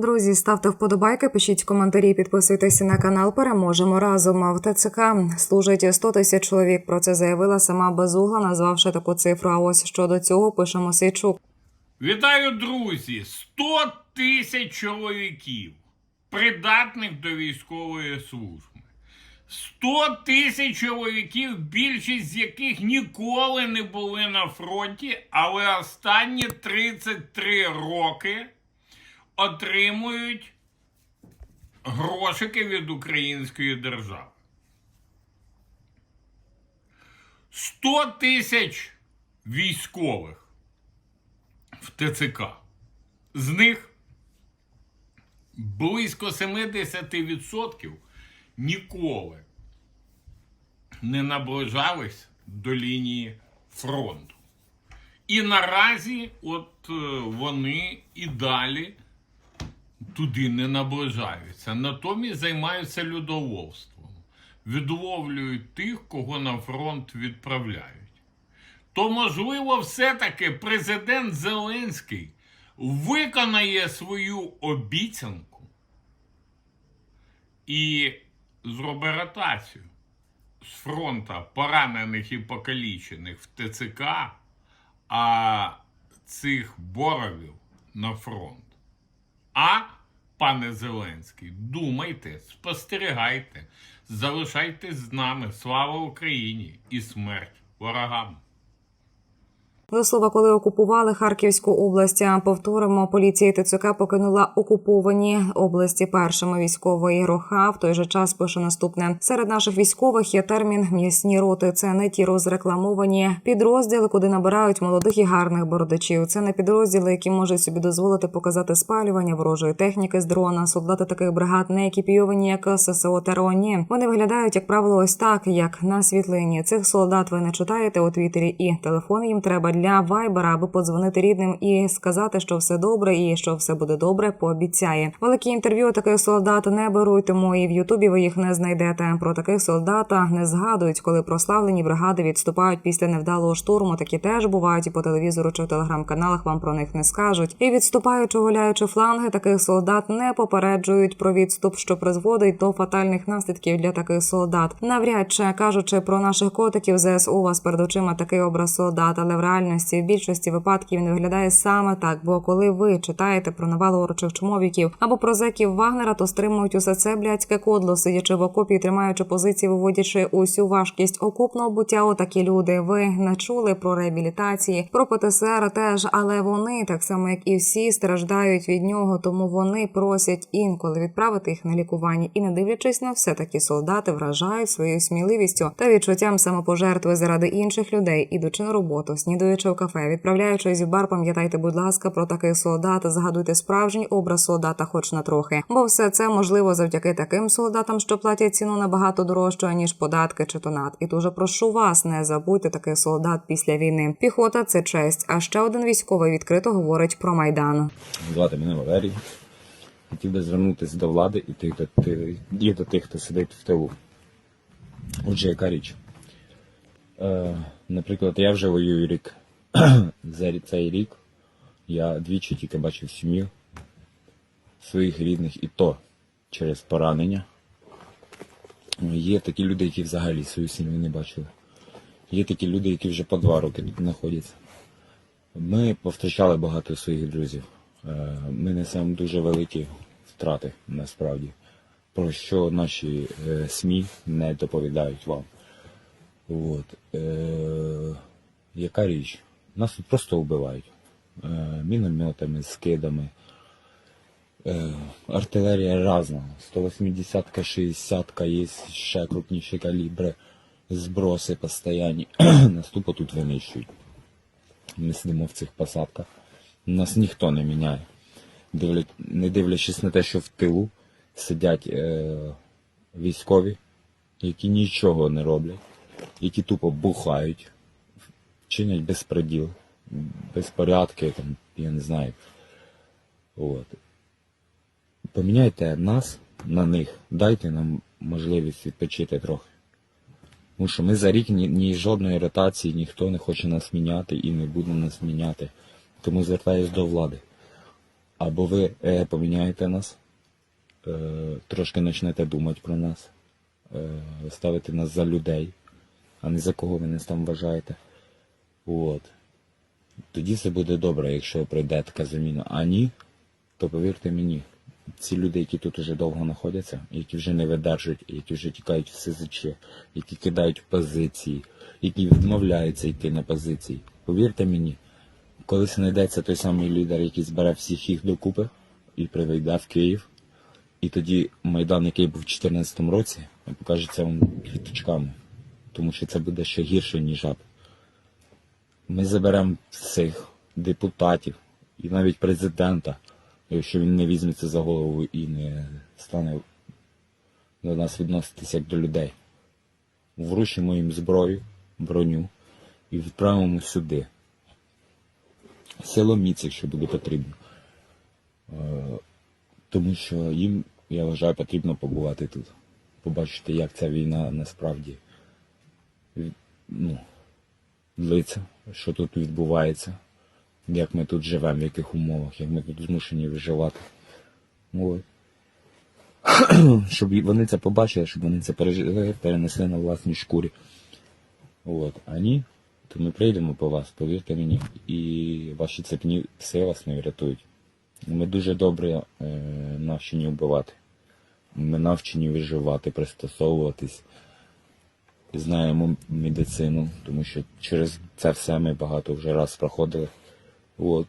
Друзі, ставте вподобайки, пишіть коментарі, підписуйтесь на канал. Переможемо разом. В ТЦК служить 100 тисяч чоловік. Про це заявила сама Безугла, назвавши таку цифру. А ось щодо цього пише Мосейчук. Вітаю, друзі! 100 тисяч чоловіків, придатних до військової служби. 100 тисяч чоловіків, більшість з яких ніколи не були на фронті, але останні 33 роки отримують грошики від української держави. 100 тисяч військових в ТЦК. З них близько 70% ніколи не наближались до лінії фронту. І наразі от е, вони і далі туди не наближаються. Натомість займаються людоловством. Відловлюють тих, кого на фронт відправляють то можливо, все-таки президент Зеленський виконає свою обіцянку і зробить ротацію з фронта поранених і покалічених в ТЦК, а цих боровів на фронт. А, пане Зеленський, думайте, спостерігайте, залишайтесь з нами. Слава Україні і смерть ворогам! До слова, коли окупували Харківську область, повторимо, поліція ТЦК покинула окуповані області першими військової роха. В той же час пише наступне: серед наших військових є термін м'ясні роти. Це не ті розрекламовані підрозділи, куди набирають молодих і гарних бородачів. Це не підрозділи, які можуть собі дозволити показати спалювання ворожої техніки з дрона. Солдати таких бригад не екіпійовані, як ССО Тероні. Вони виглядають, як правило, ось так, як на світлині. Цих солдат ви не читаєте у Твіттері, і телефон їм треба для вайбера, аби подзвонити рідним і сказати, що все добре і що все буде добре. Пообіцяє великі інтерв'ю таких солдат не беруть, тому і в Ютубі ви їх не знайдете. Про таких солдата не згадують, коли прославлені бригади відступають після невдалого штурму. Такі теж бувають і по телевізору чи в телеграм-каналах вам про них не скажуть. І відступаючи, гуляючи фланги, таких солдат не попереджують про відступ, що призводить до фатальних наслідків для таких солдат. Навряд чи кажучи про наших котиків, ЗСУ у вас перед очима такий образ солдат, але в реальності в більшості випадків не виглядає саме так. Бо коли ви читаєте про навалу орочих чумовіків або про зеків Вагнера, то стримують усе це блядське кодло, сидячи в окопі, тримаючи позиції, виводячи усю важкість окопного буття. Отакі люди. Ви не чули про реабілітації, про ПТСР теж, але вони так само, як і всі, страждають від нього, тому вони просять інколи відправити їх на лікування. І не дивлячись на все, такі солдати вражають своєю сміливістю та відчуттям самопожертви заради інших людей, ідучи на роботу, снідаючи в кафе, відправляючись в бар, пам'ятайте, будь ласка, про таких солдат. Згадуйте справжній образ солдата, хоч на трохи, бо все це можливо завдяки таким солдатам, що платять ціну набагато дорожче ніж податки чи тонат. І дуже прошу вас, не забудьте таких солдат після війни. Піхота це честь. А ще один військовий відкрито говорить про майдан. Звати мене Валерій. Хотів би звернутися до влади і тих, і до тих, хто сидить в тилу. Отже, яка річ? Е, наприклад, я вже воюю рік. За цей рік я двічі тільки бачив сім'ю своїх рідних, і то через поранення. Є такі люди, які взагалі свою сім'ю не бачили. Є такі люди, які вже по два роки тут знаходяться. Ми повтрачали багато своїх друзів. Е, Ми несемо дуже великі втрати насправді, про що наші е, СМІ не доповідають вам. От. Е, яка річ? Нас тут просто вбивають. Е, мінометами, скидами. Е, артилерія різна. 180-ка, 60-ка, є ще крупніші калібри, зброси постійні. Нас тупо тут винищують. Ми сидимо в цих посадках. Нас ніхто не міняє. Не дивлячись на те, що в тилу сидять е... військові, які нічого не роблять, які тупо бухають, чинять безпреділ, безпорядки, там, я не знаю. От. Поміняйте нас на них, дайте нам можливість відпочити трохи. Тому що ми за рік ні, ні жодної ротації ніхто не хоче нас міняти і не буде нас міняти. Тому звертаюсь до влади. Або ви е, поміняєте нас, е, трошки почнете думати про нас, е, ставити нас за людей, а не за кого ви нас там вважаєте. От. Тоді все буде добре, якщо прийде така заміна. А ні, то повірте мені, ці люди, які тут уже довго знаходяться, які вже не видержують, які вже тікають в СЗЧ, які кидають позиції, які відмовляються йти на позиції. Повірте мені, колись знайдеться той самий лідер, який збере всіх їх докупи і приведе в Київ. І тоді Майдан, який був у 2014 році, покажеться вам квіточками. Тому що це буде ще гірше, ніж ад. Ми заберемо всіх депутатів і навіть президента, якщо він не візьметься за голову і не стане до нас відноситися як до людей. Вручимо їм зброю, броню і відправимо сюди. Село Міць, якщо буде потрібно. Е, Тому що їм, я вважаю, потрібно побувати тут. Побачити, як ця війна насправді ну, длиться, що тут відбувається, як ми тут живемо, в яких умовах, як ми тут змушені виживати. От. Щоб вони це побачили, щоб вони це перенесли на власній шкурі. От. А ні, то ми прийдемо по вас, повірте мені, і ваші цепні пси вас не врятують. Ми дуже добре е, навчені вбивати. Ми навчені виживати, пристосовуватись. Знаємо медицину, тому що через це все ми багато вже раз проходили. От.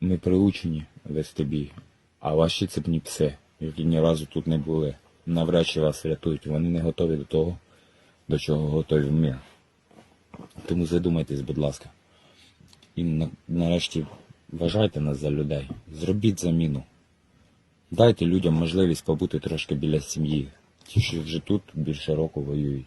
Ми приучені вести бій. А ваші цепні пси, які ні разу тут не були, навряд чи вас рятують. Вони не готові до того, до чого готові ми. Тому задумайтесь, будь ласка. І на- нарешті вважайте нас за людей. Зробіть заміну. Дайте людям можливість побути трошки біля сім'ї. Ті, що вже тут більше року воюють.